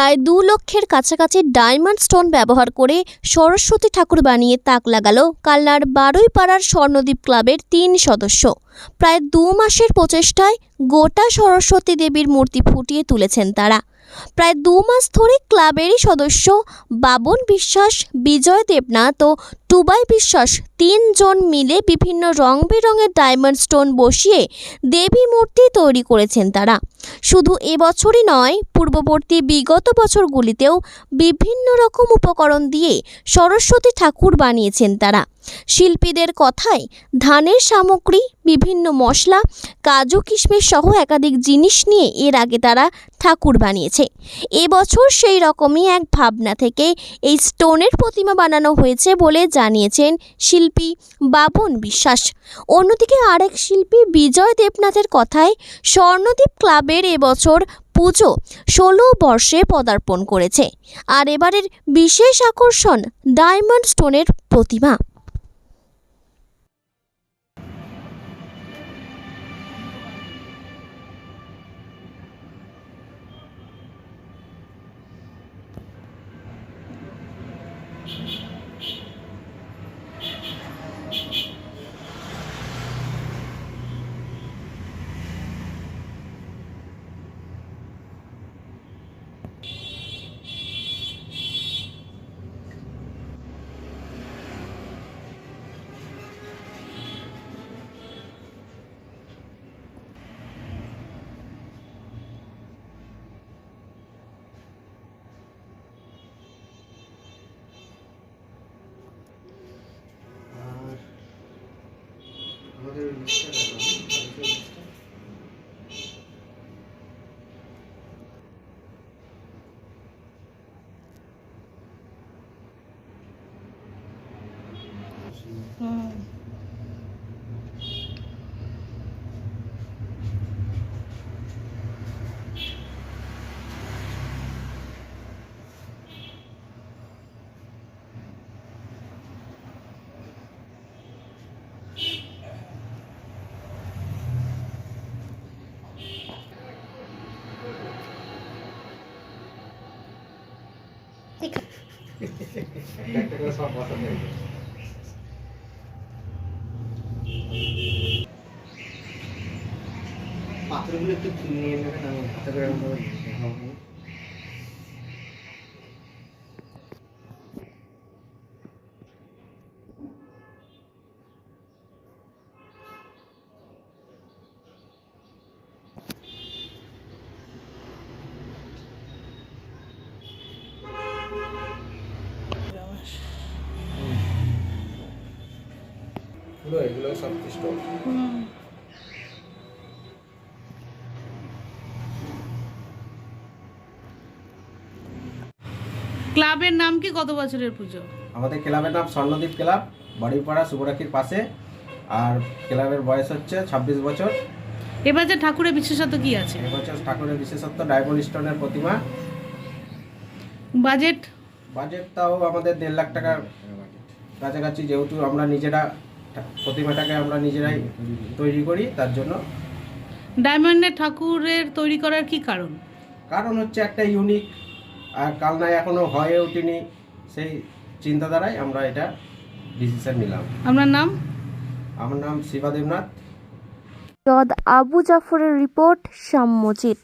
প্রায় দু লক্ষের কাছাকাছি ডায়মন্ড স্টোন ব্যবহার করে সরস্বতী ঠাকুর বানিয়ে তাক লাগালো কাল্লার বারুই পাড়ার স্বর্ণদ্বীপ ক্লাবের তিন সদস্য। প্রায় দু মাসের প্রচেষ্টায় গোটা সরস্বতী দেবীর মূর্তি ফুটিয়ে তুলেছেন তারা। প্রায় দু মাস ধরে ক্লাবেরই সদস্য বাবন বিশ্বাস, বিজয় দেবনাথ ও টুবাই বিশ্বাস তিনজন মিলে বিভিন্ন রং বেরঙের ডায়মন্ড স্টোন বসিয়ে দেবী মূর্তি তৈরি করেছেন তারা। শুধু এবছরই নয়, পূর্ববর্তী বিগত বছরগুলিতেও বিভিন্ন রকম উপকরণ দিয়ে সরস্বতী ঠাকুর বানিয়েছেন তারা। শিল্পীদের কথায় ধানের সামগ্রী, বিভিন্ন মশলা, কাজু, কিশমিশ সহ একাধিক জিনিস নিয়ে এর আগে তারা ঠাকুর বানিয়েছে। এবছর সেই রকমই এক ভাবনা থেকে এই স্টোনের প্রতিমা বানানো হয়েছে বলে জানিয়েছেন শিল্পী বাবন বিশ্বাস। অন্যদিকে আরেক শিল্পী বিজয় দেবনাথের কথায় স্বর্ণদ্বীপ ক্লাবের এবছর পুজো ষোলো বর্ষে পদার্পণ করেছে। আর এবারের বিশেষ আকর্ষণ ডায়মন্ড স্টোনের প্রতিমা। আমাদের একটা একটা করে সব বসাতে হবে। পাথরগুলো একটু নিয়ে নেবেন আমি হাতে করে পুরো এগুলো সব স্টোন ক্লাবের নাম কি কত বছরের পুজো? আমাদের ক্লাবের নাম স্বর্ণদ্বীপ ক্লাব বাড়িপাড়া শুভরাখির পাশে। আর ক্লাবের বয়স হচ্ছে ছাব্বিশ বছর। এবার যে ঠাকুরের বিশেষত্ব কি আছে? এবছর ঠাকুরের বিশেষত্ব ডায়মন্ড স্টোনের প্রতিমা। বাজেট? বাজেট তাও আমাদের দেড় লাখ টাকার কাছাকাছি যেহেতু আমরা নিজেরা প্রতিমাটাকে আমরা নিজেরাই তৈরি করি তার জন্য। ডায়মন্ডের ঠাকুরের তৈরি করার কি কারণ? কারণ হচ্ছে একটা ইউনিক আর কালনায় এখনও হয়ে ওঠেনি সেই চিন্তাধারায় আমরা এটা ডিসিশন নিলাম। আপনার নাম? আমার নাম শিবা দেবনাথ। আবু জাফরের রিপোর্ট সাম্যজিৎ